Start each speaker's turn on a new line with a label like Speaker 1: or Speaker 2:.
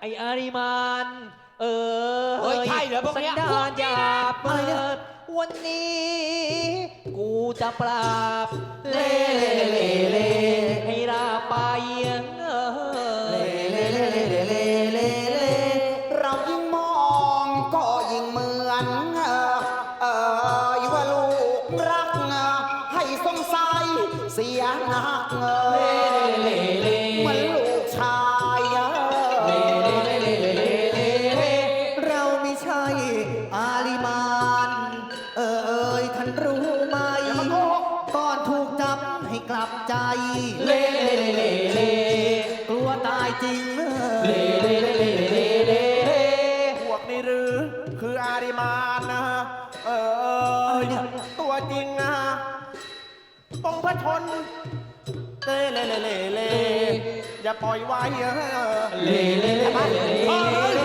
Speaker 1: ไอ้อาริมานเออ
Speaker 2: เฮ้ยใช่เหรอพวกเนี้ย
Speaker 1: สันดานหยาบ
Speaker 3: พวกนี้เนี่ย
Speaker 1: เปิดวันนี้ กูจะปราบเล่เล่เล่ให้ราไปเออ
Speaker 3: เรายิ่งมองก็ยิ่งเหมือน เออเออว่าลูกรักเออให้สงสัยเสียหนักเออเห เอยท่านรู้ไหมก่อนถูกจับให้กลับใจ
Speaker 1: เล่เล่เล่เล่
Speaker 3: กลัวตายจริงเออ
Speaker 1: เล่เล่เล่เล่เล่
Speaker 4: พวกนี้หรือ คืออาริมานนะฮะเออตัวจริงนะฮะองค์พระชนเล่เล่เล่เล่เล่อย่าปล่อยไว้เออ
Speaker 1: เล่